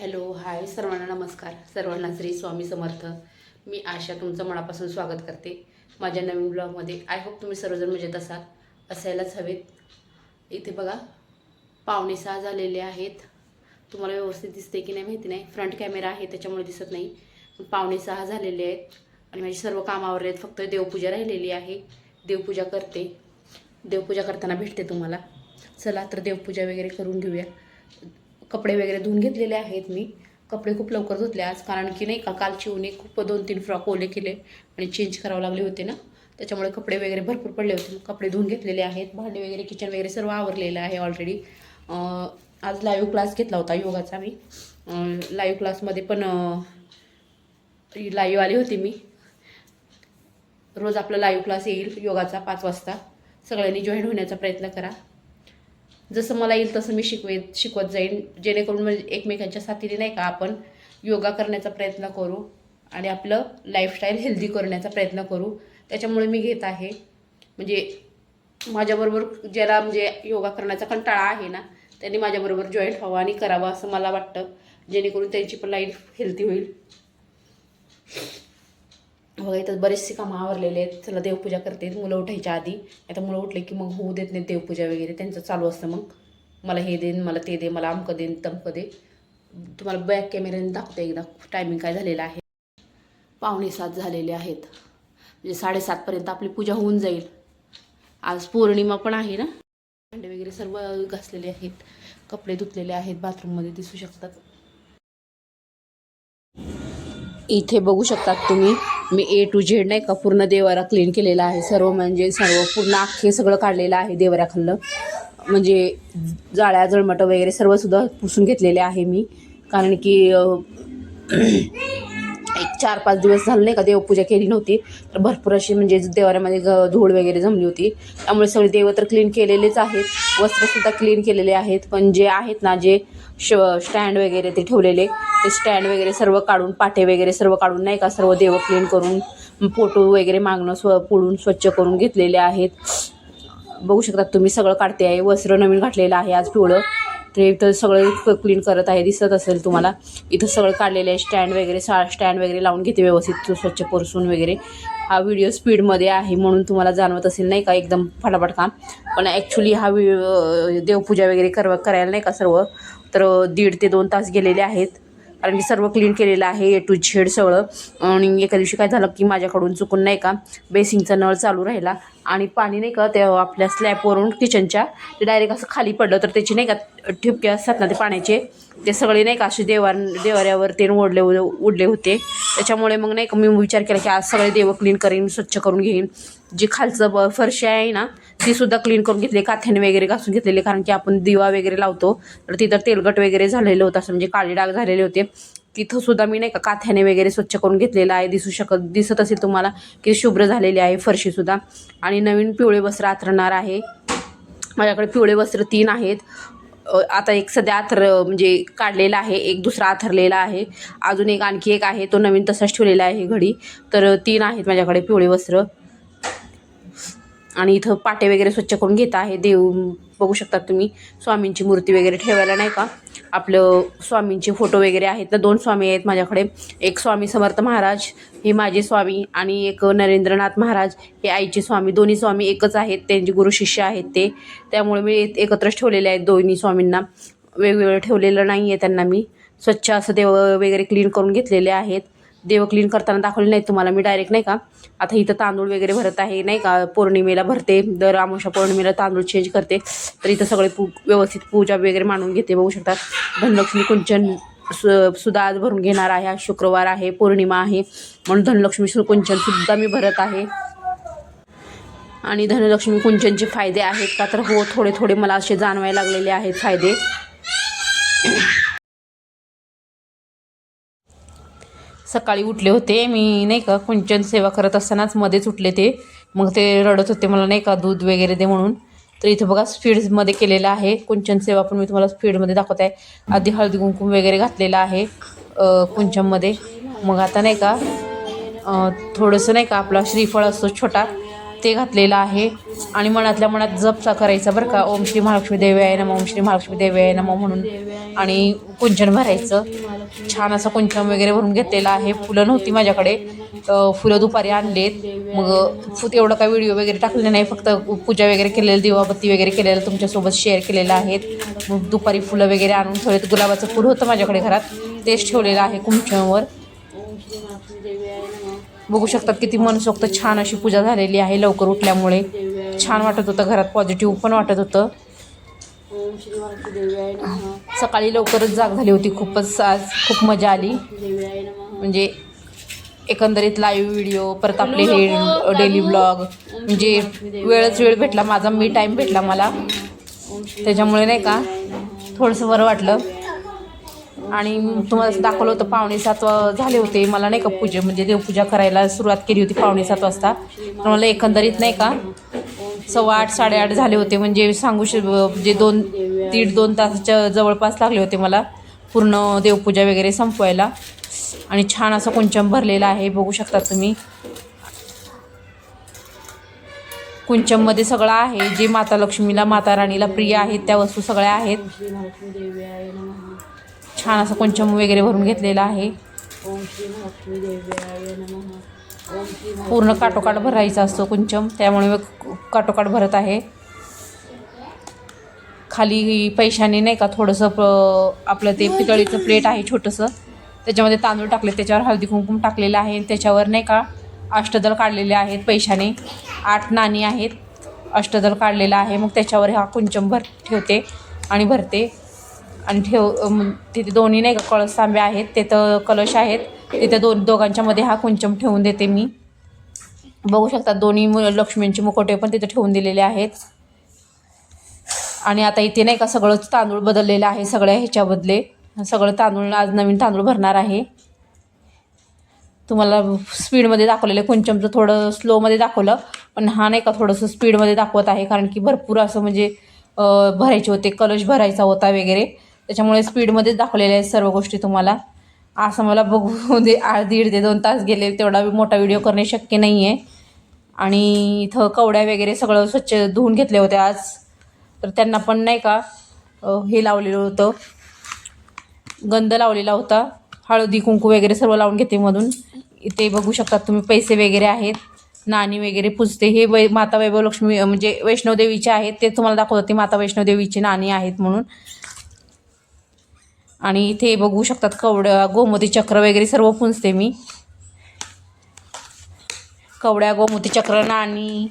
Hello hi सर्वांना नमस्कार. सर्वांना श्री स्वामी समर्थ. मी आशा तुमचं मनापासून स्वागत करते. माझ्या नवीन ब्लॉगमध्ये आय होप तुम्ही सर्वजण मजेत असाल. असायलाच हवेत. इथे बघा पावणे सहा झालेले आहेत. तुम्हाला व्यवस्थित दिसते की नाही माहिती नाही. फ्रंट कॅमेरा आहे त्याच्यामुळे दिसत नाही. पण पावणे सहा झालेले आहेत. आणि माझी सर्व कामावर आहेत. फक्त देवपूजा राहिलेली आहे. देवपूजा करते. देवपूजा करताना भेटते तुम्हाला. चला तर देवपूजा वगैरे करून घेऊया. कपडे वगैरे धुवून घेतलेले आहेत मी. कपडे खूप लवकर धुतले आज कारण की नाही का कालची ऊने खूप दोन तीन फ्रॉक ओले केले आणि चेंज करावं लागले होते ना. त्याच्यामुळे कपडे वगैरे भरपूर पडले होते. कपडे धुवून घेतलेले आहेत. भांडे वगैरे किचन वगैरे सर्व आवरलेलं आहे ऑलरेडी आज लाईव्ह क्लास घेतला होता योगाचा मी. लाईव्ह क्लासमध्ये पण लाईव्ह आली होती मी. रोज आपला लाईव्ह क्लास येईल योगाचा पाच वाजता. सगळ्यांनी जॉईन होण्याचा प्रयत्न करा. जसं मला येईल तसं मी शिकवेत शिकवत जाईन. जेणेकरून म्हणजे एकमेकांच्या साथीने नाही का आपण योगा करण्याचा प्रयत्न करू आणि आपलं लाईफस्टाईल हेल्दी करण्याचा प्रयत्न करू. त्याच्यामुळे मी घेत आहे. म्हणजे माझ्याबरोबर ज्याला म्हणजे योगा करण्याचा कंटाळा आहे ना त्यांनी माझ्याबरोबर जॉईन व्हावं आणि करावं असं मला वाटतं. जेणेकरून त्यांची पण लाईफ हेल्दी होईल. बघा इथं बरेचसे कामं आवरलेले आहेत. चला देवपूजा करते. मुलं उठायच्या आधी. आता मुलं उठले की मग होऊ देत नाही देवपूजा वगैरे. त्यांचं चालू असतं मग. मला हे देन मला ते दे मला अमकं देन तमकं दे. तुम्हाला बॅक कॅमेऱ्याने दाखवते एकदा टायमिंग काय झालेलं आहे. पावणे सात झालेले आहेत. म्हणजे साडेसातपर्यंत आपली पूजा होऊन जाईल. आज पौर्णिमा पण आहे ना? भांडे वगैरे सर्व घासलेले आहेत. कपडे धुतलेले आहेत. बाथरूममध्ये दिसू शकतात. इथे बघू शकतात तुम्ही. मी ए टू झेड नाही का पूर्ण देवारा क्लीन केलेला आहे. सर्व म्हणजे सर्व पूर्ण अख्खे सगळं काढलेलं आहे देवाराखाल्लं म्हणजे जाळ्या जळमटं वगैरे सर्वसुद्धा पुसून घेतलेले आहे मी. कारण की चार पाच दिवस झाले नाही का देवपूजा केली नव्हती. तर भरपूर अशी म्हणजे देवाऱ्यामध्ये ग धूळ वगैरे जमली होती. त्यामुळे सगळे देव तर क्लीन केलेलेच आहेत. वस्त्रसुद्धा क्लीन केलेले आहेत. पण जे आहेत ना जे श स्टँड वगैरे ते ठेवलेले ते स्टँड वगैरे सर्व काढून पाटे वगैरे सर्व काढून नाही का सर्व देव क्लीन करून फोटो वगैरे मागणं स्व पुढून स्वच्छ करून घेतलेले आहेत. बघू शकतात तुम्ही सगळं काढते आहे. वस्त्र नवीन घातलेलं आहे आज पिवळं. ते इथं सगळं क्लीन करत आहे दिसत असेल तुम्हाला. इथं सगळं काढलेलं आहे स्टँड वगैरे सा स्टँड वगैरे लावून घेते व्यवस्थित स्वच्छ परसून वगैरे. हा व्हिडिओ स्पीडमध्ये आहे म्हणून तुम्हाला जाणवत असेल नाही का एकदम फटाफट काम. पण ॲक्च्युली हा व्हि देवपूजा वगैरे करव करायला नाही का सर्व? तर दीड ते दोन तास गेलेले आहेत. कारण की सर्व क्लीन केलेलं आहे ए टू झेड सगळं. आणि एका दिवशी काय झालं की माझ्याकडून चुकून नाही का बेसिंगचा नळ चालू राहिला. आणि पाणी नाही का ते आपल्या स्लॅबवरून किचनच्या ते डायरेक्ट असं खाली पडलं. तर त्याची नाही का ठिपके असतात ना ते पाण्याचे ते सगळे नाही का असे देवार देवाऱ्यावर ते ओढले उडले होते. त्याच्यामुळे मग नाही का मी विचार केला की आज सगळे देव क्लीन करीन स्वच्छ करून घेईन. जी खालचं ब फरशी आहे ना ती सुद्धा क्लीन करून घेतली काथ्याने वगैरे घासून घेतलेली कारण की आपण दिवा वगैरे लावतो तर तिथं तेलगट वगैरे झालेलं होतं असं म्हणजे काळे डाग झालेले होते. तिथं सुद्धा मी नाही का काथ्याने वगैरे स्वच्छ करून घेतलेलं आहे दिसू शकत दिसत असेल तुम्हाला की शुभ्र झालेली आहे फरशीसुद्धा आणि नवीन पिवळे वस्त्र आथरणार आहे. माझ्याकडे पिवळे वस्त्र तीन आहेत. आता एक सध्या आथर म्हणजे काढलेला आहे एक दुसरा आथरलेला आहे. अजून एक आणखी एक आहे तो नवीन तसाच ठेवलेला आहे घडी. तर तीन आहेत माझ्याकडे पिवळे वस्त्र. आणि इथं पाटे वगैरे स्वच्छ करून घेत आहे देव बघू शकतात तुम्ही. स्वामींची मूर्ती वगैरे ठेवायला नाही का? आपलं स्वामींचे फोटो वगैरे आहेत ना दोन स्वामी आहेत माझ्याकडे. एक स्वामी समर्थ महाराज हे माझे स्वामी आणि एक नरेंद्रनाथ महाराज हे आईचे स्वामी. दोन्ही स्वामी एकच आहेत त्यांचे गुरु शिष्य आहेत ते. त्यामुळे मी एकत्रच ठेवलेले आहेत दोन्ही स्वामींना. वेगवेगळं ठेवलेलं नाही आहे त्यांना मी. स्वच्छ असं देव वगैरे क्लीन करून घेतलेले आहेत. देव क्लीन करताना दाखवले नाही तुम्हाला मी डायरेक्ट नाही का आता इथं तांदूळ वगैरे भरत आहे नाही का पौर्णिमेला भरते दर अमावस्या पौर्णिमेला तांदूळ चेंज करते तर इथं सगळे पू व्यवस्थित पूजा वगैरे मांडून घेते बघू शकतात धनलक्ष्मी कुंचन सु सुद्धा आज भरून घेणार आहे आज शुक्रवार आहे पौर्णिमा आहे म्हणून धनलक्ष्मी कुंचन सुद्धा मी भरत आहे. आणि धनलक्ष्मी कुंचनचे फायदे आहेत का? तर हो थोडे थोडे मला असे जाणवायला लागलेले आहेत फायदे. सकाळी उठले होते. मी नाही का कुंचन सेवा करत असतानाच मध्येच उठले ते. मग ते रडत होते मला नाही का दूध वगैरे दे म्हणून. तर इथं बघा स्पीडमध्ये केलेलं आहे. कुंचन सेवा पण मी तुम्हाला स्पीडमध्ये दाखवत आहे. आधी हळदी कुंकुम वगैरे घातलेलं आहे कुंचनमध्ये. कुंचममध्ये मग आता नाही का थोडंसं नाही का आपला श्रीफळ असतो छोटा ते घातलेलं आहे. आणि मनातल्या मनात जपसा करायचा बरं का. ओम श्री महालक्ष्मी देवी आहे नमो ओम श्री महालक्ष्मी देवी आहे नमो म्हणून. आणि कुंचन भरायचं. छान असं कुंचन वगैरे भरून घेतलेलं आहे. फुलं नव्हती माझ्याकडे. फुलं दुपारी आणलेत. मग फु एवढं काय व्हिडिओ वगैरे टाकले नाही. फक्त पूजा वगैरे केलेलं दिवाबत्ती वगैरे केलेलं तुमच्यासोबत शेअर केलेलं आहेत. मग दुपारी फुलं वगैरे आणून ठेवलेत. गुलाबाचं फुल होतं माझ्याकडे घरात. तेच ठेवलेलं आहे कुंचनवर. बघू शकतात किती मनसोक्त छान अशी पूजा झालेली आहे लवकर उठल्यामुळे. छान वाटत होतं घरात पॉझिटिव्ह पण वाटत होतं. सकाळी लवकरच जाग झाली होती खूपच आज खूप मजा आली. म्हणजे एकंदरीत लाईव्ह व्हिडिओ परत आपले हे डेली ब्लॉग म्हणजे वेळच वेळ भेटला माझा मी टाईम भेटला मला. त्याच्यामुळे नाही का थोडंसं बरं वाटलं. आणि तुम्हाला दाखवलं होतं पावणे सात झाले होते. मला नाही का पूजे म्हणजे देवपूजा करायला सुरुवात केली होती पावणे सात वाजता. तर मला एकंदरीत नाही का सव्वा आठ साडेआठ झाले होते. म्हणजे सांगू श म्हणजे दोन दीड दोन तासाच्या जवळपास लागले होते मला पूर्ण देवपूजा वगैरे संपवायला. आणि छान असं कुंचम भरलेलं आहे बघू शकता तुम्ही. कुंचममध्ये सगळं आहे. जे माता लक्ष्मीला माता राणीला प्रिय आहेत त्या वस्तू सगळ्या आहेत. छान असं कुंचम वगैरे भरून घेतलेलं आहे. पूर्ण काटोकाट भरायचा असतो कुंचम त्यामुळे मी काटोकाट भरत आहे. खाली पैशाने नाही का थोडंसं प- आपलं ते पितळीचं प्लेट आहे छोटंसं. त्याच्यामध्ये तांदूळ टाकले त्याच्यावर हळदी कुंकुम टाकलेलं आहे. त्याच्यावर नाही का अष्टदल काढलेले आहेत पैशाने. आठ नाणी आहेत अष्टदल काढलेलं आहे. मग त्याच्यावर हा कुंचम भर ठेवते आणि भरते. आणि ठेव तिथे दोन्ही नाही का कळस तांबे आहेत तिथं कलश आहेत. तिथे दोन दोघांच्या मध्ये हा कुंचम ठेवून देते मी. बघू शकता दोन्ही मु- लक्ष्मींचे मुखोटे पण तिथे ठेवून दिलेले आहेत. आणि आता इथे नाही का सगळंच तांदूळ बदललेलं आहे सगळ्या ह्याच्याबदले सगळं तांदूळ आज नवीन तांदूळ भरणार आहे. तुम्हाला स्पीडमध्ये दाखवलेलं आहे कुंचमचं थोडं स्लोमध्ये दाखवलं पण हा नाही का थोडंसं स्पीडमध्ये दाखवत आहे कारण की भरपूर असं म्हणजे भरायचे होते कलश भरायचा होता वगैरे. त्याच्यामुळे स्पीडमध्येच दाखवलेल्या आहेत सर्व गोष्टी तुम्हाला. असं मला बघू दे दीड ते दोन तास गेले तेवढा मोठा व्हिडिओ करणे शक्य नाही आहे आणि इथं कवड्या वगैरे सगळं स्वच्छ धुवून घेतले होते आज. तर त्यांना पण नाही का हे लावलेलं होतं. गंध लावलेला होता. हळदी कुंकू वगैरे सर्व लावून घेते मधून इथे बघू शकतात तुम्ही पैसे वगैरे आहेत. नाणी वगैरे पुजते. हे वै माता वैभव लक्ष्मी म्हणजे वैष्णवदेवीचे आहेत. ते तुम्हाला दाखवत होते माता वैष्णवदेवीची नाणी आहेत म्हणून. आणि इथे बघू शकतात कवड्या गोमती चक्र वगैरे सर्व पुंजते मी. कवड्या गोमती चक्र नाणी.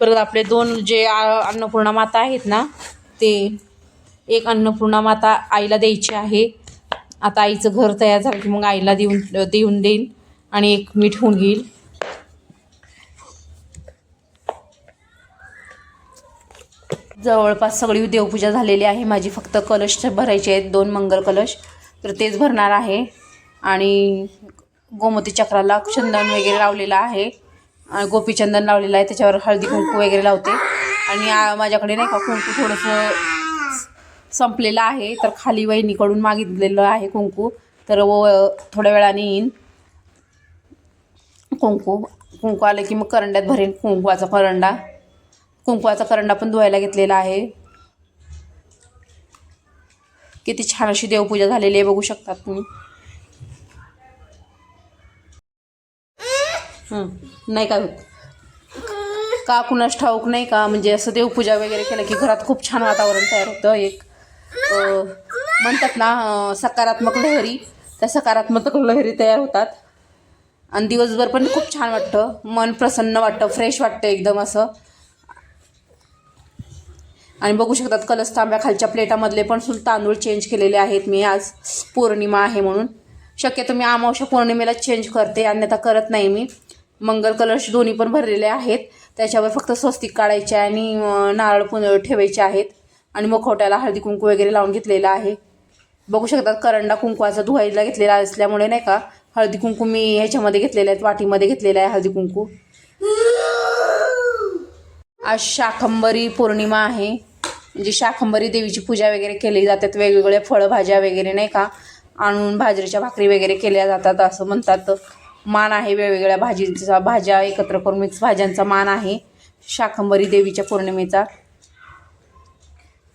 परत आपले दोन जे अन्नपूर्णा माता आहेत ना ते एक अन्नपूर्णा माता आईला द्यायची आहे. आता आईचं घर तयार झालं की मग आईला देऊन देऊन देईन आणि एक मी ठेवून घेईल. जवळपास सगळी देवपूजा झालेली आहे. माझी फक्त कलश भरायचे आहेत. दोन मंगल कलश. तर तेच भरणार आहे. आणि गोमती चक्राला चंदन वगैरे लावलेलं आहे. आणि गोपीचंदन लावलेलं आहे. त्याच्यावर हळदी कुंकू वगैरे लावते. आणि माझ्याकडे नाही का कुंकू थोडंसं संपलेलं आहे. तर खाली वहिनीकडून मागितलेलं आहे कुंकू. तर व थोड्या वेळाने येईन. कुंकू कुंकू आलं की मग करंड्यात भरेन. कुंकवाचा करंडा. कुंकवाचा करंडा पण धुवायला घेतलेला आहे. किती छान अशी देवपूजा झालेली आहे बघू शकतात तुम्ही. नाही काय होत? का कुणास ठाऊक नाही का? म्हणजे असं देवपूजा वगैरे केलं की घरात खूप छान वातावरण तयार होतं. एक म्हणतात ना सकारात्मक लहरी त्या सकारात्मक लहरी तयार होतात. आणि दिवसभर पण खूप छान वाटतं. मन प्रसन्न वाटतं फ्रेश वाटतं एकदम असं. आणि बघू शकतात कलस तांब्या खालच्या प्लेटामधले पण सुद्धा तांदूळ चेंज केलेले आहेत. मी आज पौर्णिमा आहे म्हणून. शक्यतो मी अमावश्या पौर्णिमेला चेंज करते अन्यथा करत नाही मी. मंगल कलश दोन्ही पण भरलेले आहेत. त्याच्यावर फक्त स्वस्तिक काढायचे आणि नारळ पुन ठेवायचे आहेत. आणि मुखवट्याला हळदी कुंकू वगैरे लावून घेतलेलं आहे. बघू शकतात करंडा कुंकवाचा धुवायला घेतलेला असल्यामुळे नाही का हळदी कुंकू मी ह्याच्यामध्ये घेतलेले आहेत वाटीमध्ये घेतलेलं आहे हळदी कुंकू. आज शाकंबरी पौर्णिमा आहे. म्हणजे शाकंबरी देवीची पूजा वगैरे केली जातात वेगवेगळ्या फळभाज्या वगैरे नाही का? आणून भाजरीच्या भाकरी वगैरे केल्या जातात असं म्हणतात. मान आहे वेगवेगळ्या भाजींचा भाज्या एकत्र करून मिक्स भाज्यांचा मान आहे शाखंबरी देवीच्या पौर्णिमेचा.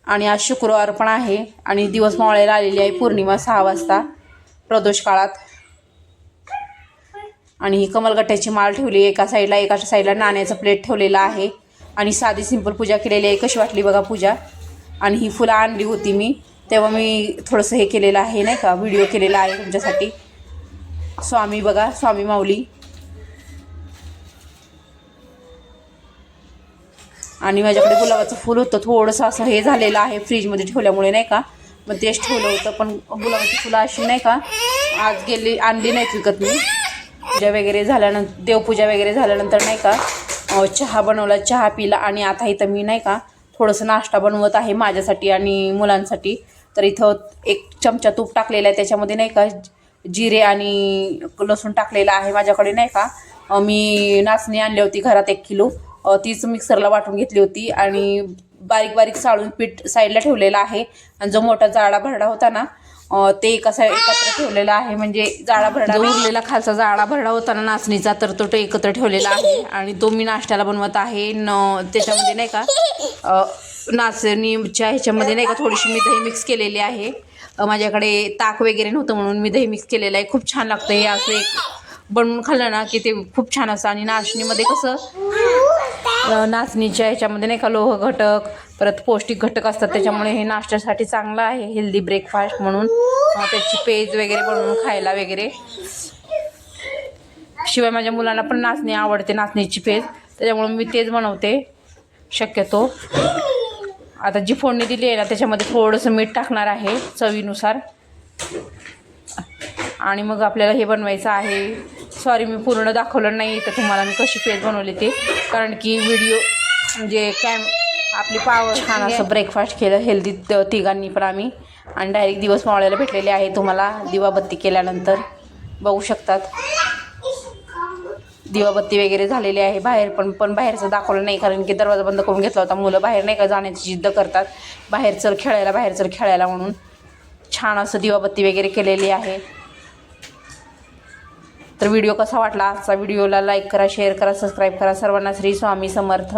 आणि आज शुक्रवार पण आहे आणि दिवस मावळायला आलेली आहे पौर्णिमा सहा वाजता प्रदोष काळात. आणि ही कमलगट्ट्याची माळ ठेवली एका साईडला एका साईडला नाण्याचं प्लेट ठेवलेलं आहे. आणि साधी सिंपल पूजा केलेली आहे. कशी वाटली बघा पूजा? आणि ही फुलं आणली होती मी. तेव्हा मी थोडंसं हे केलेलं आहे नाही का? व्हिडिओ केलेला आहे तुमच्यासाठी. स्वामी बघा स्वामी माऊली. आणि माझ्याकडे गुलाबाचं फुल होतं. थोडंसं असं हे झालेलं आहे फ्रीजमध्ये ठेवल्यामुळे नाही का? मग तेच ठेवलं होतं पण गुलाबाची फुलं अशी नाही का? आज गेली आणली नाहीत विकत मी. पूजा वगैरे झाल्यानंतर देवपूजा वगैरे झाल्यानंतर नाही का? चहा बनवला चहा पिला आणि आता इथं मी नाही का थोडंसं नाश्ता बनवत आहे माझ्यासाठी आणि मुलांसाठी. तर इथं एक चमचा तूप टाकलेला आहे त्याच्यामध्ये नाही का जिरे आणि लसूण टाकलेलं आहे माझ्याकडे नाही का. मी नाचणी आणली होती घरात एक किलो. तीच मिक्सरला वाटून घेतली होती आणि बारीक बारीक साळून पीठ साईडला ठेवलेलं आहे. आणि जो मोठा जाडा भरडा होता ना ते कसा एकत्र ठेवलेला आहे म्हणजे जाडा भरडा उरलेला खालचा जाडा भरडा होता ना नाचणीचा तर तो तो एकत्र ठेवलेला आहे आणि तो मी नाश्त्याला बनवत आहे. न त्याच्यामध्ये नाही का नाचणीच्या ह्याच्यामध्ये नाही का थोडीशी मी दही मिक्स केलेली आहे. माझ्याकडे ताक वगैरे नव्हतं म्हणून मी दही मिक्स केलेलं आहे. खूप छान लागतं हे असं एक बनवून खाल्लं ना की ते खूप छान असतं. आणि नाचणीमध्ये कसं नाचणीच्या ह्याच्यामध्ये नाही का लोह घटक परत पौष्टिक घटक असतात त्याच्यामुळे हे नाश्त्यासाठी चांगलं आहे हेल्दी ब्रेकफास्ट म्हणून. त्याची पेज वगैरे बनवून खायला वगैरे. शिवाय माझ्या मुलांना पण नाचणी आवडते नाचणीची पेज. त्याच्यामुळे मी तेच बनवते शक्यतो. आता जी फोडणी दिली आहे ना त्याच्यामध्ये थोडंसं मीठ टाकणार आहे चवीनुसार. आणि मग आपल्याला हे बनवायचं आहे. सॉरी मी पूर्ण दाखवलं नाही तर तुम्हाला मी कशी पेज बनवली ते. कारण की व्हिडिओ म्हणजे कॅम आपली पावर छान असं ब्रेकफास्ट केलं हेल्दी तिघांनी पण आम्ही. आणि डायरेक्ट दिवस मावळ्याला भेटलेले आहे तुम्हाला दिवाबत्ती केल्यानंतर. बघू शकतात. दिवाबत्ती वगैरे झालेली आहे. बाहेर पण पण बाहेरचं दाखवलं नाही कारण की दरवाजा बंद करून घेतला होता. मुलं बाहेर नाही का जाण्याची जिद्द करतात. बाहेर चल खेळायला बाहेर चल खेळायला म्हणून. छान असं दिवाबत्ती वगैरे केलेली आहे. तर व्हिडिओ कसा वाटला? आजचा व्हिडिओला लाईक करा शेअर करा सबस्क्राईब करा. सर्वांना श्री स्वामी समर्थ.